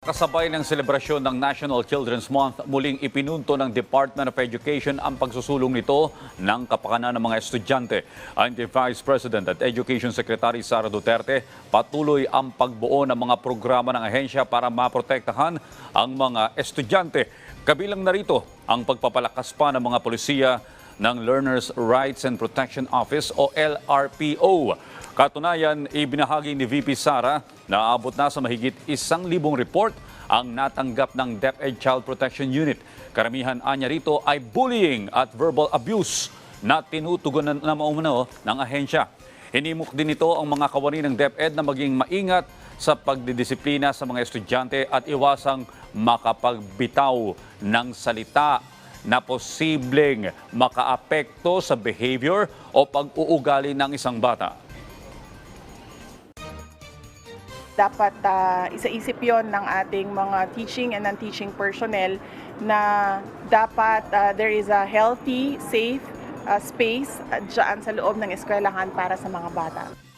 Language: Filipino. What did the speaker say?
Kasabay ng selebrasyon ng National Children's Month, muling ipinunto ng Department of Education ang pagsusulong nito ng kapakanan ng mga estudyante. Kay Vice President at Education Secretary Sara Duterte, patuloy ang pagbuo ng mga programa ng ahensya para maprotektahan ang mga estudyante. Kabilang narito ang pagpapalakas pa ng mga polisiya ng Learners' Rights and Protection Office o LRPO. Katunayan, ibinahagi ni VP Sara na abot na sa mahigit isang libong report ang natanggap ng DepEd Child Protection Unit. Karamihan anya rito ay bullying at verbal abuse na tinutugunan na maumano ng ahensya. Hinimok din ito ang mga kawani ng DepEd na maging maingat sa pagdidisiplina sa mga estudyante at iwasang makapagbitaw ng salita na posibleng makaapekto sa behavior o pag-uugali ng isang bata. Dapat ah, isa-isip yon ng ating mga teaching and non-teaching personnel na dapat ah, there is a healthy, safe ah, space ah, dyan sa loob ng eskwelahan para sa mga bata.